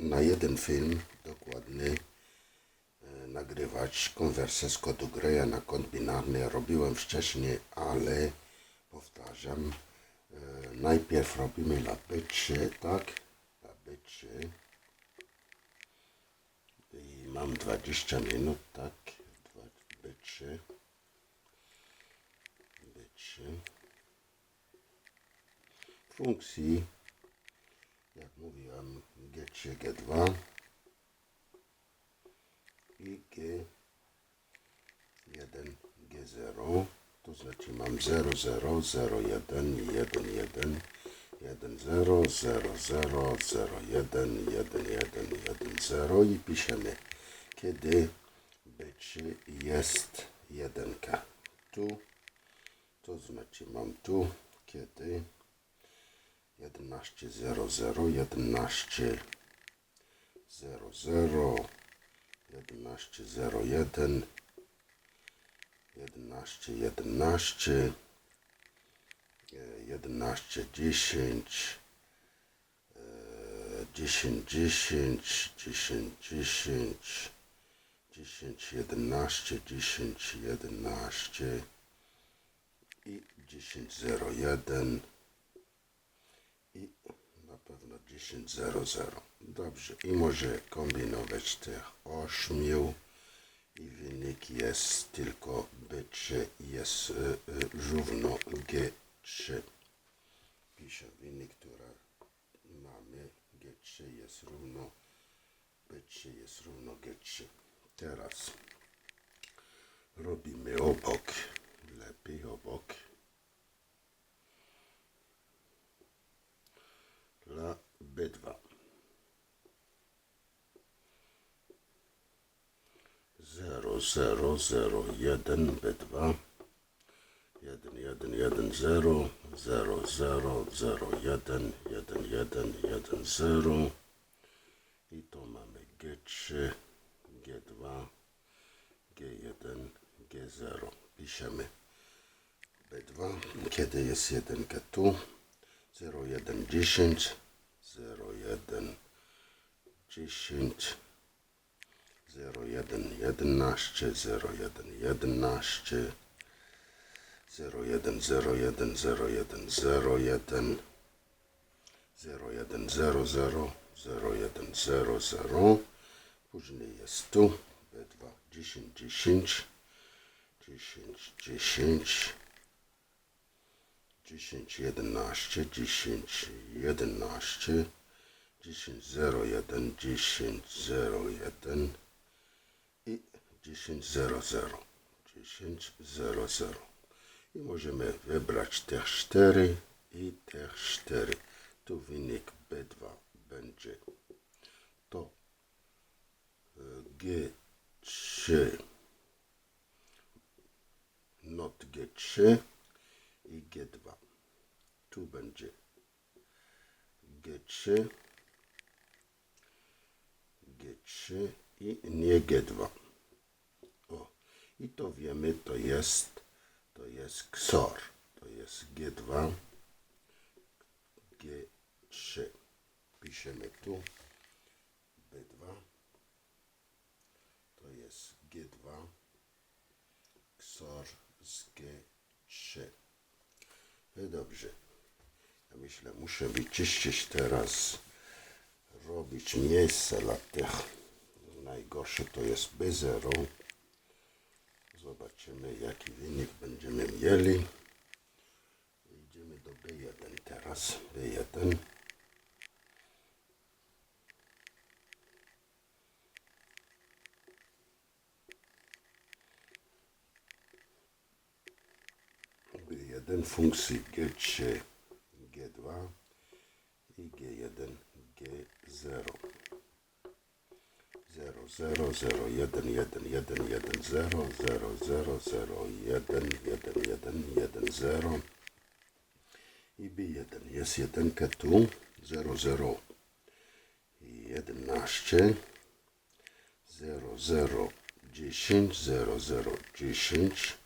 na jeden film dokładny e, nagrywać konwersję z kodu Greya na kod binarny. Robiłem wcześniej, ale powtarzam, e, najpierw robimy 3, tak? 3 i mam 20 minut, tak? B3 B3 funkcji jak mówiłem, G3, G2 i G1, G0, to znaczy mam 0, 0, 0, 1, 1, 1, 1, 0, 0, 0, 0, 1, 1, 1, 1, 0 i piszemy, kiedy B3 jest jedynka. Tu, to znaczy mam tu, kiedy 11 0 0 11 0 0 11 0 1 11 11 e, 11 10 e, 10 10 10 10 10 11 10 11 i 10 0 1 i pewno 10.00. Dobrze, i może kombinować tych 8 i wynik jest tylko B3 jest y, y, równo G3. Piszę wynik, który mamy G3 jest równo B3 jest równo G3. Teraz robimy obok, lepiej obok. dla B2. 0, 0, 0, 1, B2. 1, 1, 1, 0, 0, 0, 0, 1, 1, 1, 1, 0. I to mamy G3, G2, G1, G0. Piszemy B2, kiedy jest jedynka tu. 01 10 01 10 01 11 01 11 01 01 01 01 01 00 01 00 później jest tu B2 10 10 10 10 10, 11, 10, 11, 10, 0, 1, 10, 0, 1 i 10, 0, 0, 10, 0, 0. I możemy wybrać te 4 i te 4. Tu wynik B2 będzie to e, G3 not G3 i G2. Tu będzie G3, G3 i nie G2. I to wiemy, to jest, to jest XOR. To jest G2, G3. Piszemy tu B2. To jest G2, XOR z G3. No dobrze. Ja myślę, muszę wyczyścić teraz, robić miejsce dla tych. Najgorsze to jest B0. Zobaczymy, jaki wynik będziemy mieli. Idziemy do B1 teraz. B1. B1 funkcji G3, G2 i G1, G0. 0, 0, 0, 1, 1, 1, 1, 0, 0, 0, 0, 1, 1, 1, 1, 0 i B1. Jest jedynka tu, 0, 0, 11, 0, 0, 10, 0, 0, 10,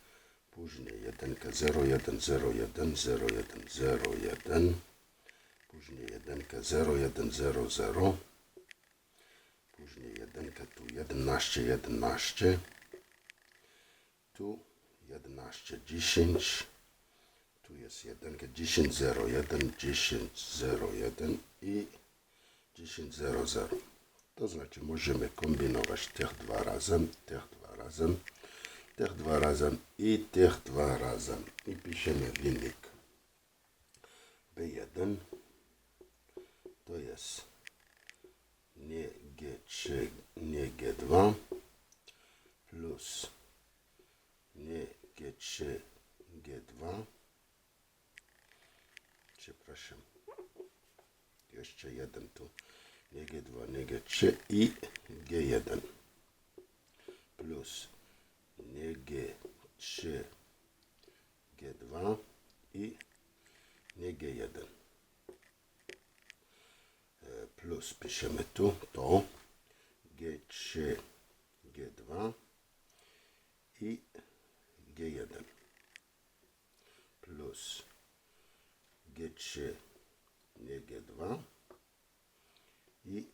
później 1, 0, 1, 0, 1, 0, 1, 0, 1, później 1, 0, 1, 0, 0, 11, 11. Tu 11, 10. Tu jest 1, 10, 0, 1, 10, 0, 1 i 10, 0, 0. To znaczy możemy kombinować tych dwa razem, tych dwa razem, tych dwa razem i tych dwa razem. I piszemy wynik. B1 to jest nie G3, nie G2 plus nie G3, G2 przepraszam. Jeszcze jeden tu. Nie G2, nie G3 i G1 plus nie G3, G2 i nie G1 E, plus piszemy tu to G3, G2 i G1 plus G3, nie G2 i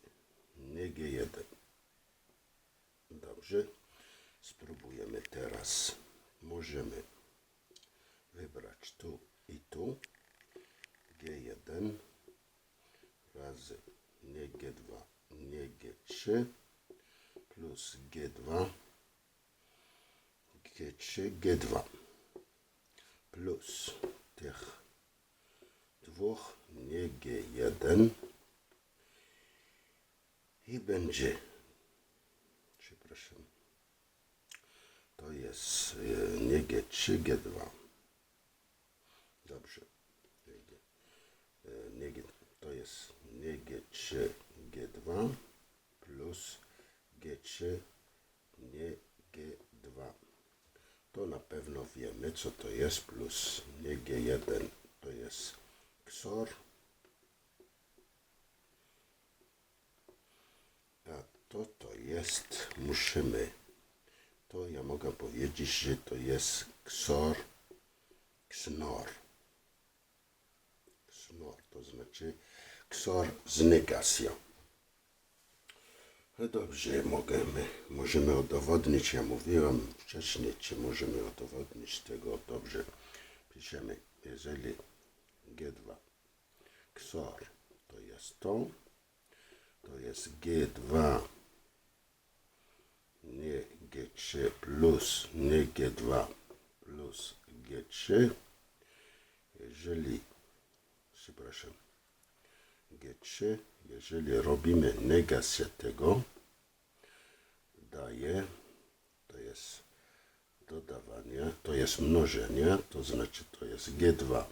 nie G1. Dobrze. Spróbujemy teraz. Możemy wybrać tu i tu. G1 razy nie G2, nie G3 plus G2, G3, G2 plus tych dwóch nie G1 i będzie, przepraszam, to jest e, nie G3, G2. Dobrze. Nie G, to jest nie G3, G2 plus G3, nie G2. To na pewno wiemy, co to jest, plus nie G1 to jest XOR. A to to jest, musimy, to ja mogę powiedzieć, że to jest XOR, XNOR. XNOR, to znaczy XOR z negacją. No dobrze, możemy, możemy udowodnić, ja mówiłem wcześniej, czy możemy udowodnić tego dobrze. Piszemy, jeżeli G2 XOR to jest to, to jest G2 nie G3 plus nie G2 plus G3. Jeżeli, przepraszam, G3, jeżeli robimy negację tego, daje, to jest dodawanie, to jest mnożenie, to znaczy to jest G2,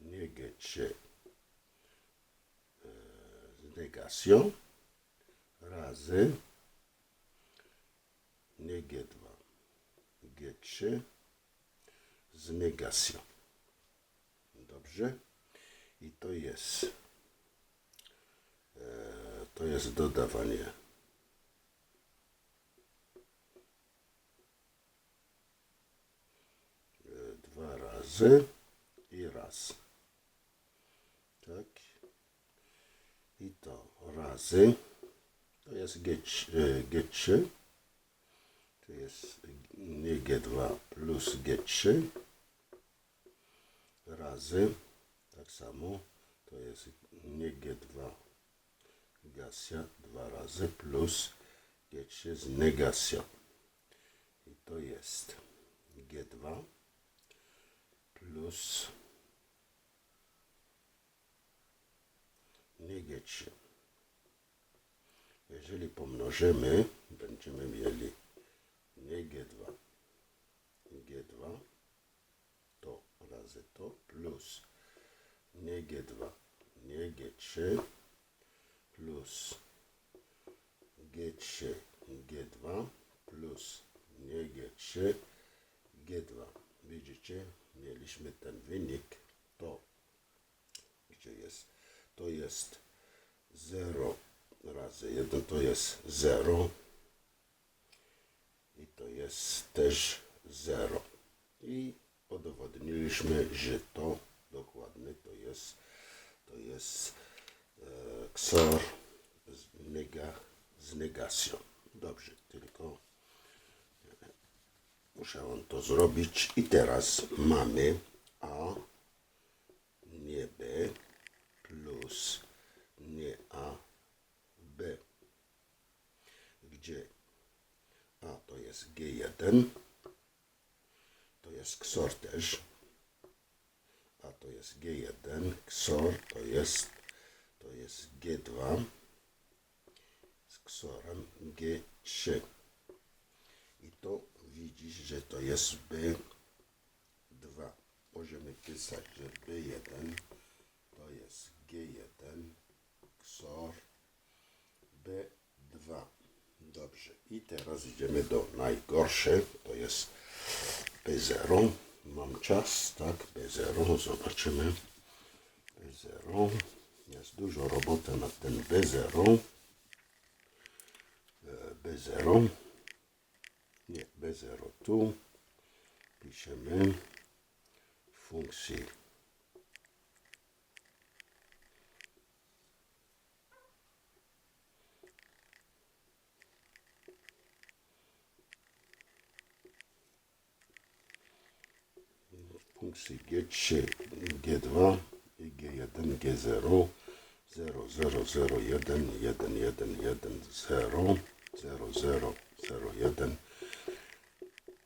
nie G3 e, z negacją razy nie G2, G3 z negacją. Dobrze? I to jest to jest dodawanie. E, dwa razy i raz. Tak. I to razy. To jest G3, e, G3 to jest nie G2 plus G3 razy. Tak samo. To jest nie G2 negacja dwa razy plus G3 z negacją i to jest G2 plus nie G3 jeżeli pomnożymy będziemy mieli nie G2 G2 to razy to plus nie G2 nie G3 plus G3 G2 plus nie G3 G2 widzicie? Mieliśmy ten wynik. To gdzie jest? To jest 0 razy 1 to jest 0 i to jest też 0 i udowodniliśmy, że to dokładnie to jest to jest XOR z, nega, z negacją. Dobrze, tylko on to zrobić. I teraz mamy A, nie B, plus nie A, B. Gdzie A to jest G1, to jest KSOR też, a to jest G1, KSOR to jest, to jest G2 z ksorem G3. I to widzisz, że to jest B2. Możemy pisać, że B1 to jest G1, ksor B2. Dobrze. I teraz idziemy do najgorsze. To jest B0. Mam czas, tak? B0. Zobaczymy. B0. Jest dużo roboty nad ten B0. E, B0. Nie, B0 tu. Piszemy funkcji. Funkcji G3, G2 i G1, G0. 0, 0, 0, 1, 1, 1, 1, 0, 0, 0, 0, 1,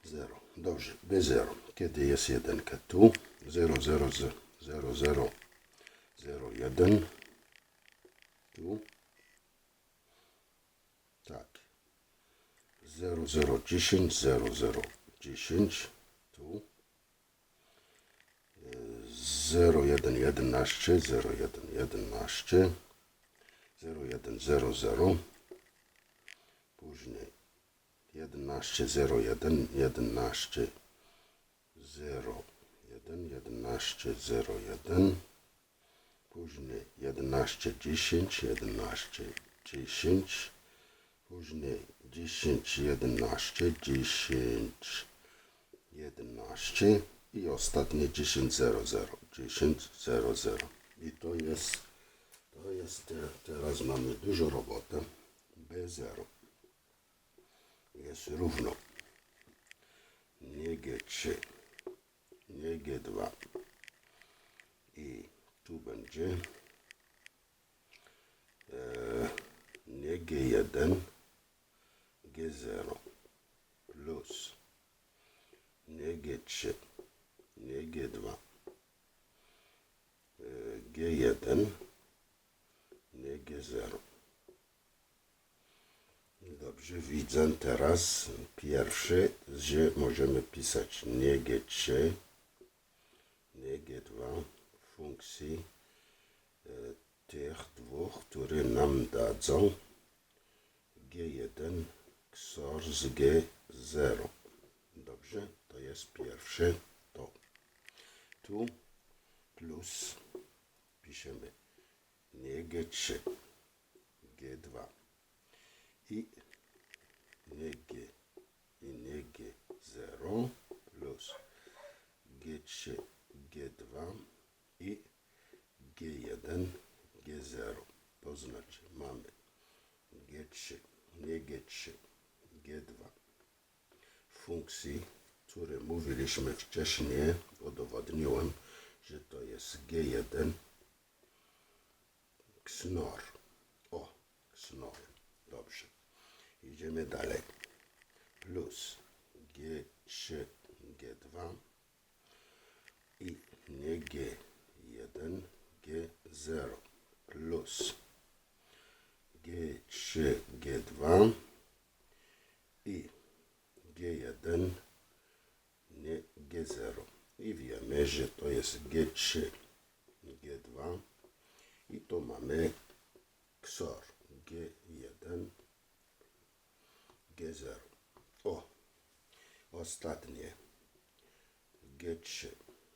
0. Dobrze, B0. Kiedy jest jedynka? Tu 0, 0, 0, 0, 0, 0, 1. Tu. Tak. 0, 0, 10, 0, 0, 10. Tu. 0, 1, 11, 0, 1, 11, 0, 1, 0, 0, później 11, 0, 1, 11, 0, 1, 11, 0, 1, później 11, 10, 11, 10, później 10, 11, 10, 11 i ostatnie 10, 0, 0, 10, 0, 0. I to jest, to jest, te- teraz mamy dużo roboty. B0 jest równo. Nie G3, nie G2 i tu będzie e, nie G1, G0 plus. Nie G3, nie G2, e, G1, nie G0. Dobrze, widzę teraz pierwszy, że możemy pisać nie G3, nie G2 funkcji e, tych dwóch, które nam dadzą G1 XOR z G0. Dobrze, to jest pierwsze to. Tu plus piszemy nie G3, G2 i nie G i nie G0 plus G3, G2 i G1, G0. To mamy G3, nie G3, G2 funkcji, które mówiliśmy wcześniej, udowodniłem, że to jest G1 XNOR. O, XNOR. Dobrze. Idziemy dalej. Plus G3, G2 i nie G1, G0 plus G3, G2 i G1, nie G0. I wiemy, że to jest G3, G2 i tu mamy XOR G1, G0. O, ostatnie G3,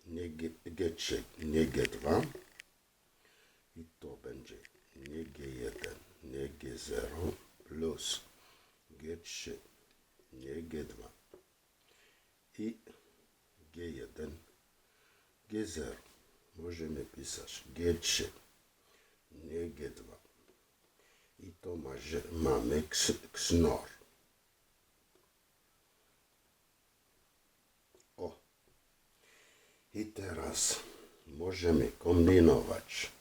nie G, G3, nie G2 i to będzie nie G1, nie G0 plus G3, nie G2 i G1, G0. Możemy pisać G3, nie G2. I to ma, że mamy XNOR. O. I teraz możemy kombinować.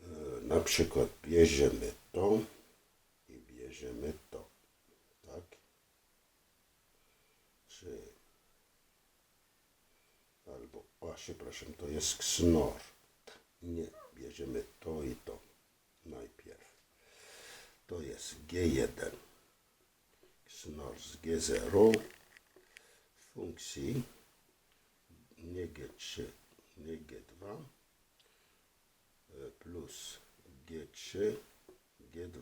E, na przykład bierzemy to i bierzemy a przepraszam, to jest ksnor. Nie, bierzemy to i to najpierw. To jest G1 ksnor z G0 funkcji nie G3, nie G2 e, plus G3, G2.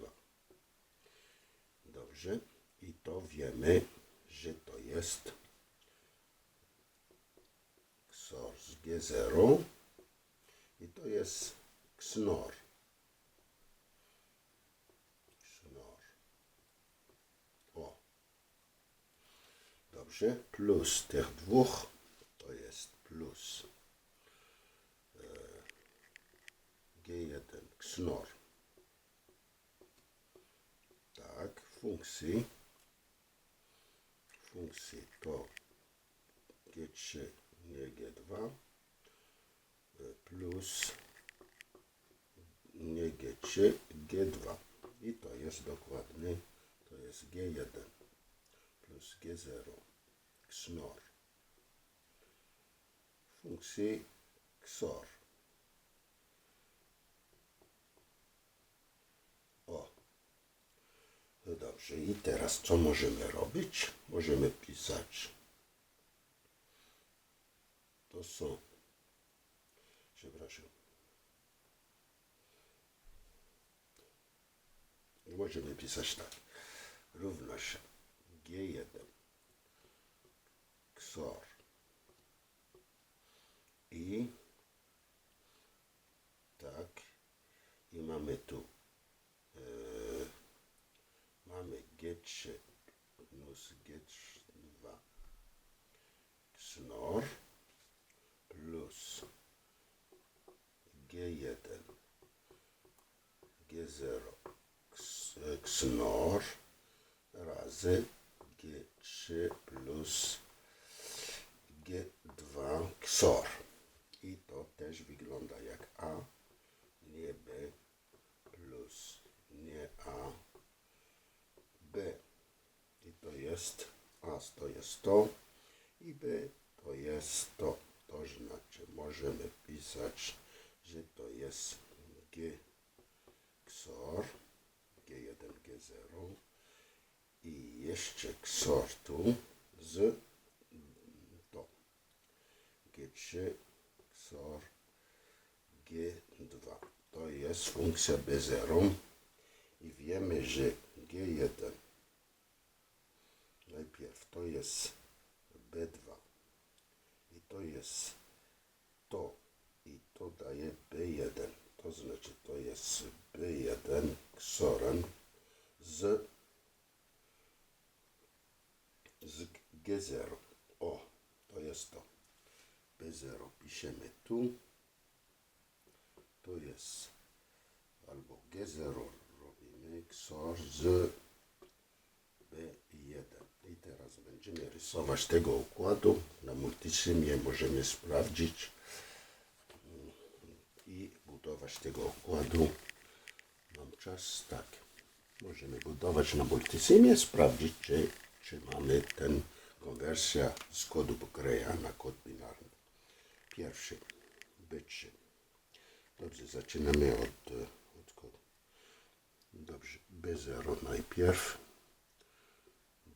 Dobrze. I to wiemy, że to jest z G0 i to jest ksnor. Ksnor. O. Dobrze. Plus tych dwóch to jest plus e, G1 ksnor. Tak, funkcji. Funkcji to G3, nie G2 e, plus nie G3, G2. I to jest dokładnie, to jest G1 plus G0 ksnor funkcji ksor. O. No dobrze, i teraz co możemy robić? Możemy pisać. To są. Przepraszam. Możemy pisać tak. Równa się G1 ksor i tak i mamy tu e, mamy G3 plus G2 ksnor plus G1 G0 ks, e, ksnor. Razy G3 plus G2 ksor. I to też wygląda jak A, nie B, plus nie A, B. I to jest A, to jest to. I B to jest to. To znaczy możemy pisać, że to jest G ksor, G1, G0 i jeszcze ksor tu z to. G3 ksor G2. To jest funkcja B0 i wiemy, że G1 najpierw to jest B2 i to jest to i to daje B1. To znaczy to jest B1 ksorem z, z G0. O, to jest to. B0 piszemy tu. To jest albo G0 robimy ksor z B1. I teraz będziemy rysować tego układu. Na multisymie możemy sprawdzić i budować tego układu. Mam czas, tak. Możemy budować na multisymie, sprawdzić, czy, czy mamy ten konwersja z kodu Bokreya na kod binarny. Pierwszy B3. Dobrze, zaczynamy od, od kodu. Dobrze, B0 najpierw.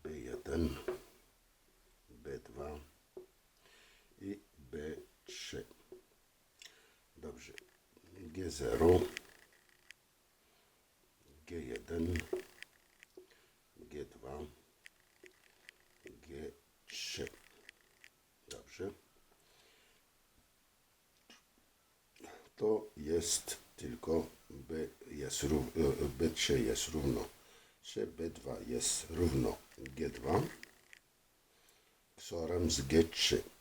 B1, B2 i B3. Dobrze. G0, G1, G2, G3. Dobrze. To jest tylko B jest rów, e, B3 jest równo że B2 jest równo G2 ksorem z G3.